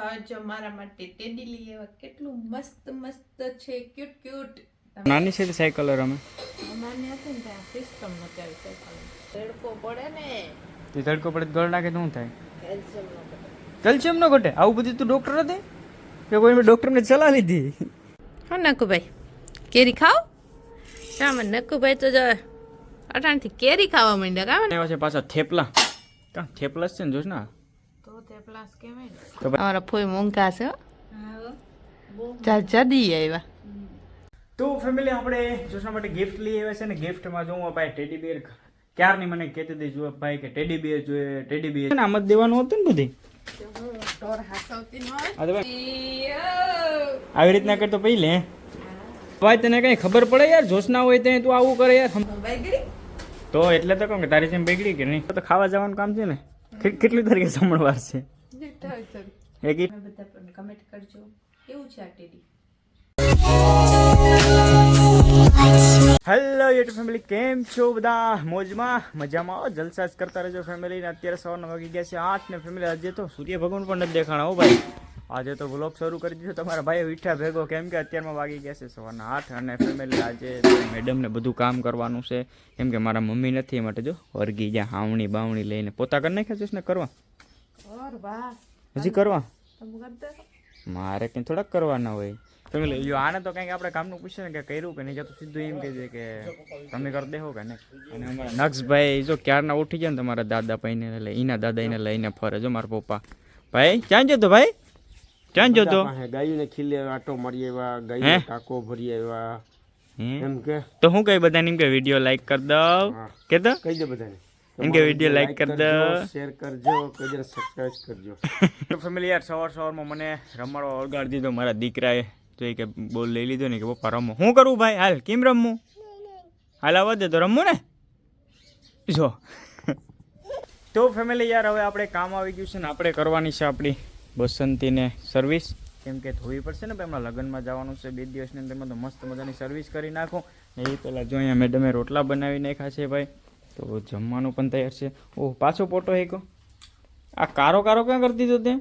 તો મારા માટે ટેડી લઈ આવ્યા. કેટલું મસ્ત મસ્ત છે. ક્યુટ ક્યુટ નાની છે સાયકલ રમે? નાની હતી ને ત્યાં સિસ્ટમ નથી આવી સાયકલ તડકો પડે ને. તે તડકો પડે ગળ નાખે તો શું થાય? કેલ્શિયમ નો ઘટે. આવું બધું તું ડોક્ટર હતી? કે કોઈ મેં ડોક્ટરને સલાહ લીધી? હા નકુભાઈ. કેરી ખાવ શામાં નકુભાઈ તો જો અટાણથી કેરી ખાવા માંડ્યા. કામ એવા છે પાછા થેપલા. કાં થેપલા જ છે ને જોશ ના અમારા ફોઈ મૂંગા છે જદી આવ્યા. તો ફેમિલી આપણે જોશના માટે ગિફ્ટ લઈ આવ્યા છે ને ગિફ્ટમાં જો હું ભાઈ ટેડી બિયર ક્યારની મને કહેતી હતી જો ભાઈ કે ટેડી બિયર જોઈએ ટેડી બિયર આમ જ દેવાનું હતું ને બધી? આવી રીતના કરતો પહેલે ભાઈ તને કઈ ખબર પડે યાર જોશના હોય તો તું આવું કરે યાર. હમ- તો એટલે તો કહું કે તારી જેમ બગડી કે નહીં. તો ખાવા જવાનું કામ છે ને. કેટલી તારીખે સમણવાર છે? ઈ- તમે બધા પણ કમેન્ટ કરજો. કેવું છે આ ટેડી? હેલો યુટ્યુબ ફેમિલી કેમ છો બધા? મોજમાં મજામાં જલસા જ કરતા રહેજો ફેમિલી અત્યારે સવારના વાગી ગયા છે આઠ ને ફેમિલી આજે તો સૂર્ય ભગવાન પણ નથી દેખાણા હો ભાઈ. આજે તો વ્લોગ શરૂ કરી દીધો. તમારા ભાઈ વિઠા ભેગો કેમ કે અત્યારમાં વાગી ગયા છે સવારના આઠ અને ફેમિલી આજે મેડમને બધું કામ કરવાનું છે. કેમ કે મારા મમ્મી નથી એ માટે જો વર્ગી જ્યાં હાવણી બાવણી લઈને પોતા કરી નાખ્યા છે ને કરવા? હજી કરવા? મારે કંઈ થોડાક કરવાના હોય. તમે જો આને તો કંઈક આપણે કામનું પૂછે ને કે કર્યું કે નહીં જતું સીધું એમ કહે છે કે તમે કરી દેહો કે નહીં. અને અમારા નક્ષભાઈ જો ક્યારના ઉઠી ગયા ને તમારા દાદા ભાઈને એટલે એના દાદા એને લઈને ફરે જો મારા પપ્પા. ભાઈ ક્યાં જતો ભાઈ? ક્યાં જતો ગાયને ગાયોને ખીલે આટો મારી આવ્યા હે? ગાયો ટાકો ભરી આવ્યા એમ કે? તો હું કઈ બધાને એમ કે વીડિયો લાઈક કરી દઉં કે તો? કહી દે બધાને. એમ કે વીડિયો લાઈક કરી દો. શેર કરજો કોઈ જરા સબસ્ક્રાઇબ કરજો. તો ફેમિલી યાર સવાર સવારમાં મને રમાડવા ઓળગાડી દીધો મારા દીકરાએ. તો એ કે બોલ લઈ લીધો ને કે પપ્પા રમો. હું કરું ભાઈ? હાલ કેમ રમવું? હાલ આવવા દે તો રમવું ને? જો. તો ફેમિલી યાર હવે આપણે કામ આવી ગયું છે ને આપણે કરવાની છે આપણી. બસંતીને સર્વિસ કેમ કે ધોવી પડશે ને હમણાં લગ્નમાં જવાનું છે બે દિવસની અંદરમાં તો મસ્ત મજાની સર્વિસ કરી નાખો. ને એ પહેલાં જો અહીંયા મેડમે રોટલા બનાવી નાખ્યા છે ભાઈ તો જમવાનું પણ તૈયાર છે. ઓહ પાછો પોટો હેકો આ કારો કારો ક્યાં કરતી હતો તે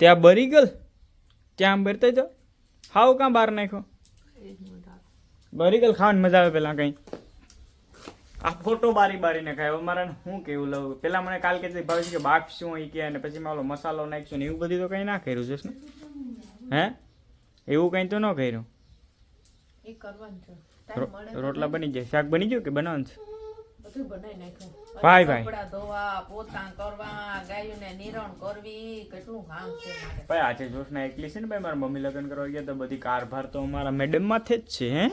ત્યાં બરી ગલ ત્યાં આમ બરતા તો? હાવ કાં બહાર નાખ્યો? એ બરી ગલ ખાવાની મજા આવે પેલા કંઈ. આ ફોટો બારી બારીને ખાય. અમારે મારે શું કેવું લઉં પેલા મને કાલ કે ભાવે કે બાફશું એ કે? અને પછી મેં ઓલો મસાલો નાખશું ને એવું બધું તો કંઈ ના કર્યું છે ને? હે? એવું કંઈ તો ન કર્યું. રોટલા બની જાય. શાક બની ગયું કે બનાવવાનું છે? ભાઈ, ભાઈ. ધોવા પોતા કરવા ગાયોને નિરણ કરવી કેટલું કામ છે ભાઈ આજે જોશના એકલી છે ને ભાઈ મારા મમ્મી લગ્ન કરવા ગયા તો બધી કારભાર તો અમારા મેડમ માથે જ છે હે?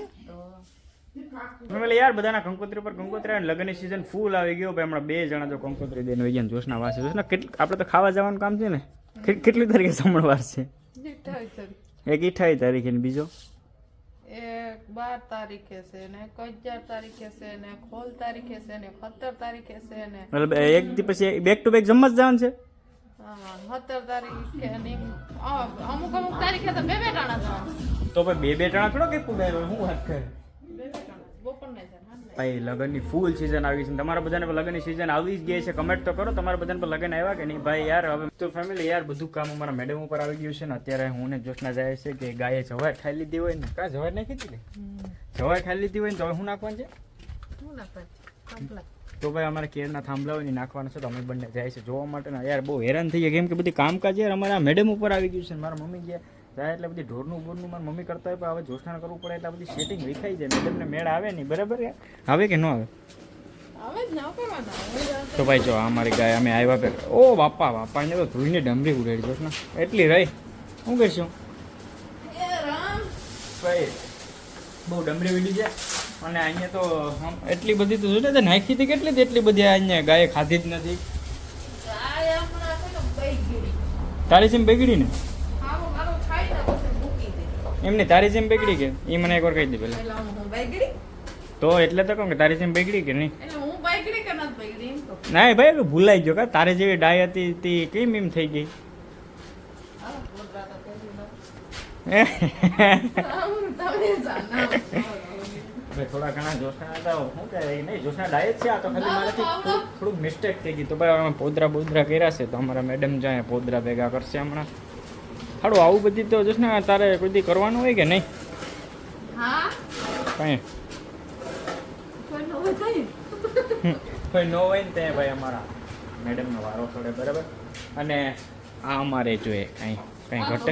ફેમિલી યાર બધાના કંકોત્રી પર કંકોત્રી આવે લગ્ન લગ્નની સિઝન ફૂલ આવી ગયો ભાઈ. હમણાં બે જણા જો કંકોત્રી દેન વહી ને જોશના વાસે જોશના કેટલી આપણે તો ખાવા જવાનું કામ છે ને? કેટલી તારીખે સમણવાર છે? એક અઠાવી તારીખે ને બીજો? એક બાર તારીખે છે ને અગિયાર તારીખે છે ને ખોલ તારીખે છે ને સત્તર તારીખે છે ને મતલબ એક દી પછી બેક ટુ બેક જમવા જ જવાનું છે? સત્તર તારીખે ને અમુક અમુક તારીખે તો બે બે ટાણા જવાનું. તો ભાઈ બે બે ટાણા થોડો કે પુગાય હું વાત કરે બે બે ટાણા બપોરના જાય હાંજના. ભાઈ લગ્નની ફૂલ સિઝન આવી છે તમારા બધાને પણ લગ્નની સિઝન આવી જ ગઈ છે. કમેન્ટ તો કરો તમારા બધાને પણ લગ્ન આવ્યા કે નહીં? ભાઈ યાર હવે તો ફેમિલી યાર બધું કામ અમારા મેડમ ઉપર આવી ગયું છે ને અત્યારે હું ને જોશના જાય છે કે ગાયે જવાય ખાઈ લીધી હોય ને. કાં જવાય નાખી દીધી. જવાય ખાઈ લીધી હોય ને તો હું નાખવાનું છે. તો ભાઈ અમારે કેરના થાંભલા હોય ને નાખવાના છે તો અમે બંને જાય છે. જોવા માટે ને યાર બહુ હેરાન થઈ ગયા. કેમ કે બધી કામકાજ યાર અમારા મેડમ ઉપર આવી ગયું છે મારા મમ્મી ગયા. જાય એટલે બધી ઢોરનું બોરનું મારી મમ્મી કરતા હોય પણ હવે જોશના કરવું પડે એટલે બધી સેટિંગ વિખાઈ જાય. મેડમને મેળ આવે નહીં. બરાબર આવે કે ન આવે? તો ભાઈ જો આ અમારી ગાય અમે આવ્યા પે ઓ બાપા બાપાને તો ધોઈને ડમરી ઉડાડી જોશ ને એટલી રહી. શું કહીશું એ ભાઈ બહુ ડમરી ઉડી છે અને અહીંયા તો એટલી બધી તો જોડે તો નાખી હતી કેટલી એટલી બધી અહીંયા ગાય ખાધી જ નથી. તારી જેમ બગડી. ને ખાવું ખાવું ખાઈને પછી મૂકી દે. એમને તારી જેમ બગડી કે એ મને એકવાર કહી દે પેલા? તો એટલે તો કહું કે તારી જેમ બગડી કે નહીં. એટલે હું બગડી કે નથી બગડી એમ તો. ના ભાઈ ભૂલાઈ ગયો કા? તારે જેવી ડાય હતી તે કેમ એમ થઈ ગઈ? થોડા ઘણા જોશના હતા શું કહે નહીં જોશના ડાયટ છે આ તો ખાલી મારાથી થોડુંક થોડુંક મિસ્ટેક થઈ ગઈ તો ભાઈ અમે પોદરા બોદરા કર્યા છે તો અમારા મેડમ જાય પોદરા ભેગા કરશે હમણાં. હાડું આવું બધી તો જોશના તારે કોઈ દી કરવાનું હોય કે નહીં? કઈ? કંઈ થયું હોય ને તે ભાઈ અમારા મેડમનો વારો થોડે બરાબર? અને આ અમારે જોઈએ કાંઈ કઈ ઘટે?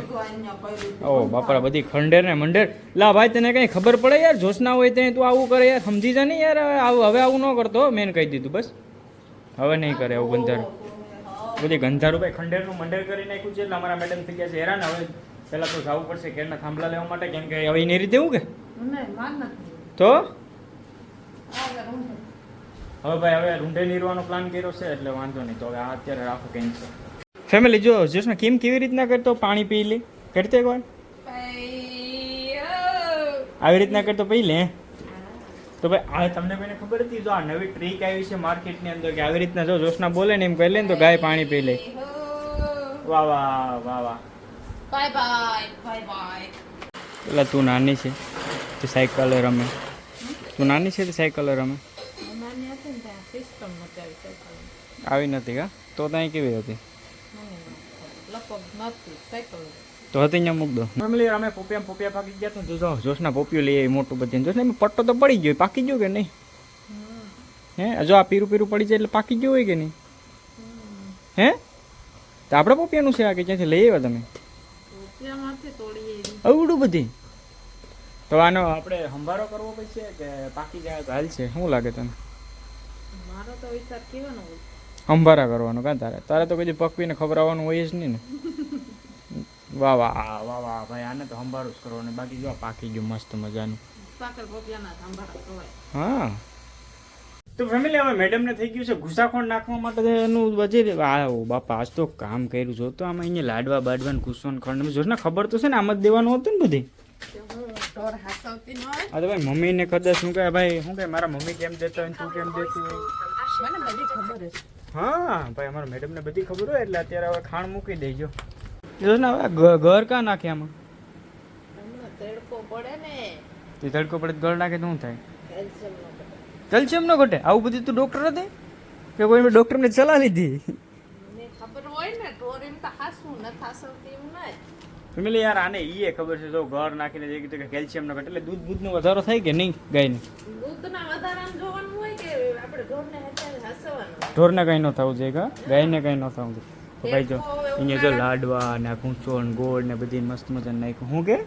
ઓ બાપરા બધી ખંડેર ને મંડેર. લા ભાઈ તને કઈ ખબર પડે યાર? જોશના હોય ત્યાં તું આવું કરે યાર? સમજી જા નહીં યાર આવું હવે આવું ન કરતો મેં કહી દીધું બસ. હવે નહીં કરે આવું ગંધારું બધી ગંધારુભાઈ ખંડેરનું મંડેર કરી નાખ્યું છે. એટલે અમારા મેડમ થઈ ગયા છે હેરાન. હવે પહેલાં તો જવું પડશે કેરના થાંભલા લેવા માટે કેમ કે હવે એની રીતે એવું કે તો? હવે ભાઈ હવે રૂંઢે નીરવાનો પ્લાન કર્યો છે એટલે વાંધો નહીં. તો હવે આ અત્યારે રાખો કેન્સર ફેમિલી જો જોશના કેમ કેવી રીતના કરતો? પાણી પી લે. કરતે કોણ આવી રીતના કરતો? પી લે તો ભાઈ આ તમને કોઈને ખબર હતી? જો આ નવી ટ્રીક આવી છે માર્કેટની અંદર કે આવી રીતના જો જોશના બોલે ને એમ કહી લે ને તો ગાય પાણી પી લે. વાહ વાહ વાહ વાહ. બાય બાય બાય બાય એટલે તું નાની છે તે સાયકલ રમે. તું નાની છે તે સાયકલ રમે. નાની હતી ને ત્યાં સિસ્ટમ નથી આવી સાયકલ આવી નથી કા? તો ત્યાં કેવી હતી? લગભગ નથી સાયકલ તો હતી અહીંયા મૂક દો. ફેમિલી અમે પોપિયા પોપિયા પાકી ગયા તો જો જોશના પોપિયું લઈએ મોટું બધી. જોશ ને પટ્ટો તો પડી ગયો પાકી ગયો કે નહીં? હે જો આ પીરું પીરું પડી જાય એટલે પાકી ગયું હોય કે નહીં? હે? તો આપણે પોપિયાનું છે આ કે ક્યાંથી લઈ આવ્યા તમે? અવડું બધી. તો આનો આપણે સંભારો કરવો પડશે કે પાકી જાય તો હાલ છે? શું લાગે તને? મારો તો વિચાર કેવાનો હોય. સંભારા કરવાનો કાં તારે? તારે તો કદી પકવીને ખવડાવવાનું હોય જ નહીં ને. વાહ વાહ. વાહ વાહ ભાઈ આને તો સંભારું જ કરવાનું. બાકી જો આ પાકી ગયું મસ્ત મજાનું. હા. તો ફેમિલી હવે મેડમને થઈ ગયું છે ઘુસાખોંડ નાખવા માટે એનું વજે આવો બાપા આજ તો કામ કર્યું જો તો આમાં અહીંયા લાડવા બાડવા ઘૂસવાનું ખંડ જોશ ને ખબર તો છે ને આમ જ દેવાનું હતું ને બધી. અરે ભાઈ મમ્મી ને ન મમ્મીને કદાચ શું કહે ભાઈ શું કહે મારા મમ્મી કેમ દેતા હોય ને તું કેમ દેતું હોય? મને બધી ખબર છે હા ભાઈ અમારા મેડમને બધી ખબર હોય એટલે અત્યારે હવે ખાણ મૂકી દેજો. જોશ ને હવે ઘર ક્યાં નાખે આમાં? તડકો પડે ને. તે તડકો પડે ઘર નાખે તો શું થાય? કેલ્શિયમ નો ઘટે. આવું બધું તું ડૉક્ટર હતી કે કોઈ સલાહ લીધી? ખબર હોય ને ઢોર તો હાસવું ન હાસવતી એમ નહીં ફેમિલી યાર આને ઈએ ખબર છે જો ઘર નાખીને જે કીધું કે કેલ્શિયમ ન ઘટે એટલે દૂધ દૂધનો વધારો થાય કે નહીં ગાયને? દૂધના વધારામાં જોવાનું હોય કે આપણે ઢોરને હેઠળ હાસવવાનું ઢોરને કંઈ ન થવું જોઈએ ગાયને કંઈ ન થવું જોઈએ. તો ભાઈ જો અહીંયા જો લાડવા ને ઘૂંચો ને ગોળ ને બધી મસ્ત મજા નાખ્યું. હું કે?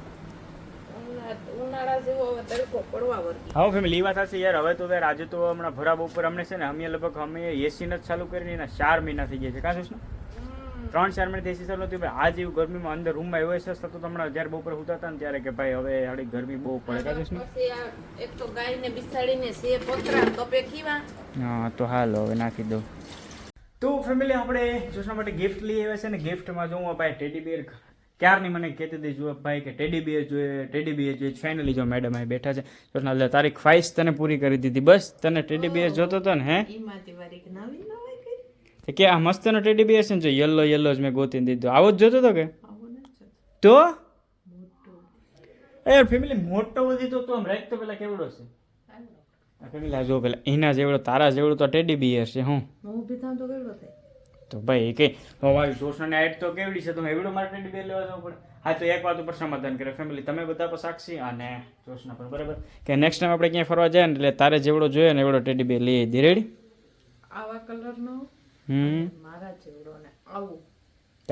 હા ફેમિલી વાત હશે યાર. હવે તો યાર આજે તો હમણાં ભરાબ ઉપર અમને છે ને અમે લગભગ અમે એસી જ ચાલુ કરીને એના ચાર મહિના થઈ ગયા છે. કાં શું ત્રણ ચાર મહિના એસી ચાલુ હતી ભાઈ આ એવું ગરમીમાં અંદર રૂમમાં એવો અહેસાસ થતો તો હમણાં જ્યારે બપોર સુતા હતા ને ત્યારે કે ભાઈ હવે હાડી ગરમી બહુ પડે. કાં શું એક તો ગાયને બિસાડીને સે પોતરા તપે કીવા હા તો હાલો હવે નાખી દઉં. તો ફેમિલી આપણે જોશના માટે ગિફ્ટ લઈ આવ્યા છે ને ગિફ્ટમાં જોઉં ભાઈ ટેડી બિયર ક્યારની મને કહેતી હતી જો ભાઈ કે ટેડી બિયર જોઈએ ટેડી બિયર જોઈએ. ફાઇનલી જો મેડમ અહીં બેઠા છે જોશના એટલે તારી ખ્વાહિશ તને પૂરી કરી દીધી. બસ તને ટેડી બિયર જોતો હતો ને હે? કે આ મસ્ત મસ્તનો ટેડી બિયર છે ને જો યલો યલો જ મેં ગોતી દીધો. આવો જ જોતો હતો કે? તો? એ યાર ફેમિલી મોટો બધી તો તું આમ રાખ તો પેલા કેવડો છે? ફેમિલી જો પેલા એના જેવડો તારા જેવડો તો ટેડી બિયર છે હું. ઊભી થાઉં તો કેવડો થાય? તો ભાઈ કે હવે જોશનાની એડ તો કેવડી છે તો એવડો મારે ટેડી બિયર લેવા જવું પડે. હા તો એક વાત ઉપર સમાધાન કરે. ફેમિલી તમે બધા પર સાક્ષી અને જોશના પર બરાબર? કે નેક્સ્ટ ટાઈમ આપણે ક્યાંય ફરવા જાય ને એટલે તારે જેવડો જોઈએ ને એવડો ટેડી બિયર લઈ આવી રેડી આવા કલરનો હમ. મારા જેવડો ને આવું.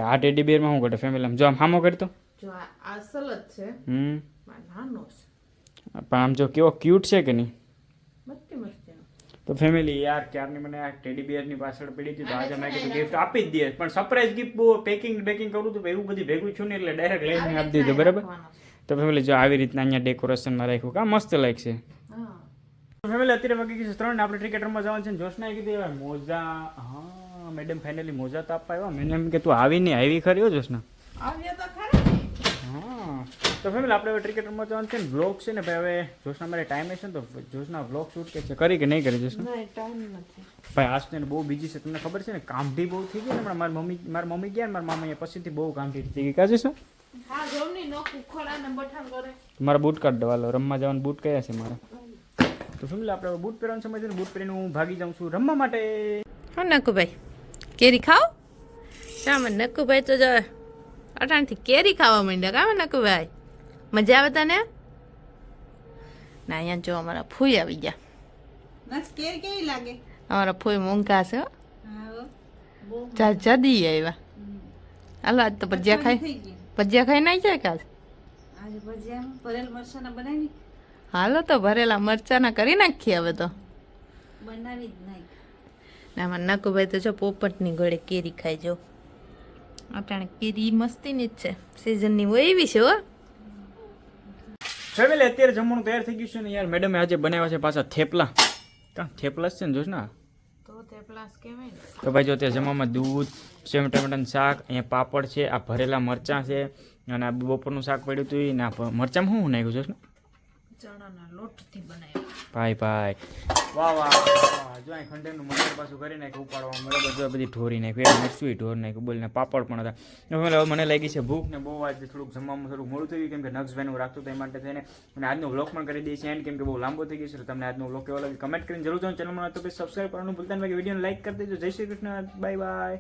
આ ટેડી બિયરમાં શું કરે ફેમિલી જો આમ હામો કરતો? જો આ અસલ જ છે. હમ. નાનો છે. પણ આમ જો કેવો ક્યુટ છે કે નહીં? તો ફેમિલી યાર ક્યારની મને આ ટેડી બિયરની પાછળ પડી હતી? તો આજે મેં કીધું ગિફ્ટ આપી જ દઈએ પણ સરપ્રાઈઝ ગિફ્ટ બહુ પેકિંગ બેકિંગ કરું તો એવું બધી ભેગું છું ને એટલે ડાયરેક્ટ લઈને આપી દીધું બરાબર? તો ફેમિલી જો આવી રીતના અહીંયા ડેકોરેશનમાં રાખ્યું કા મસ્ત લાગશે. ફેમિલી અત્યારે વાગી છે ત્રણ ને આપણે ક્રિકેટ રમવા જવાનું છે જોશના કીધું મોજા હા મેડમ ફાઇનલી મોજા તો આપવા આવ્યા. મેં એમ કે તું આવી નહીં આવી ખરી હો જોશના. આવ્યા તો તો ફેમિલી આપણે હવે ક્રિકેટ રમવા જવાનું છે ને બ્લોગ છે ને ભાઈ હવે જોશના મારે ટાઈમ હશે ને તો જોશના બ્લોગ શૂટ કે છે કરી કે નહીં કરી જોશના? નહીં ટાઈમ નથી. ભાઈ આજ ને બહુ બીજી છે તમને ખબર છે ને કામઢી બહુ થઈ ગઈ ને હમણાં મારી મમ્મી મારી મમ્મી ગયા ને મારા મામા અહીંયા પછીથી બહુ કામઢી થઈ ગઈ. કાજે શું હા જોમની નોક ઉખોડા ને બઠાણ કરે. મારા બૂટ કાઢ દો લો રમવા જવાનું બૂટ કયા છે મારા? તો ફેમિલી આપણે બૂટ પહેરવાનું સમય છે ને બૂટ પહેરીને હું ભાગી જાઉં છું રમવા માટે. હા નકુભાઈ કેરી ખાઓ? શામાં નકુભાઈ તો જ અટાણથી કેરી ખાવા માંડ્યા કામ નકુભાઈ? મજા આવે તને? ના અહીંયા જો અમારા ફૂઈ આવી ગયા. કેરી કેવી લાગે? અમારા ફૂઈ મૂંગા છે જા જદી આવ્યા. હાલો આજ તો ભજીયા ખાઈ ભજીયા ખાઈ નાઈ જાય કાલ આજે? ભજીયામાં ભરેલ મરચાના બનાવી હાલો તો ભરેલા મરચાના કરી નાખીએ હવે તો. બનાવી જ નાખ ના મારા નકુભાઈ તો જો પોપટની ગળે કેરી ખાઈ જો. અટાણે કેરી મસ્તીની જ છે. સિઝનની હોય એવી છે હો. ફેમિલી અત્યારે જમવાનું તૈયાર થઈ ગયું છે ને યાર. મેડમે આજે બનાવ્યા છે પાછા થેપલા. કાં થેપલા છે ને જોશ ને તો તે તો ભાઈ જો અત્યારે જમવામાં દૂધ સેવ ટમેટાનું શાક અહીંયા પાપડ છે આ ભરેલા મરચાં છે અને આ બપોરનું શાક પડ્યું હતું ને આ મરચાંમાં શું નાખ્યું જોશ ને ચણાના લોટથી બનાવ્યા. ભાઈ ભાઈ વાહ વાહ જો અહીં ખંડેરનું મંદિર પાછું કરી નાખ્યું ઉપાડવા બરાબર જો બધી ઢોરી નાખી એટલે મરચું ઢોર નાખ્યું બોલને પાપડ પણ હતા. હવે મને લાગી છે ભૂખ ને બહુ આજે થોડુંક જમવામાં થોડુંક મોડું થઈ ગયું કેમ કે નક્ષભાઈનું રાખતું એ માટે થઈને. અને આજનો વ્લોગ પણ કરી દઈએ છીએ એન્ડ કેમ કે બહુ લાંબો થઈ ગયો છે તમને આજનો વ્લોગ કેવો લાગે કમેન્ટ કરીને જરૂર જાઓ ચેનલમાં તો સબસ્ક્રાઈબ કરવાનું ભૂલતા નહીં વિડીયોને લાઈક કરી દેજો. જય શ્રી કૃષ્ણ. Bye bye.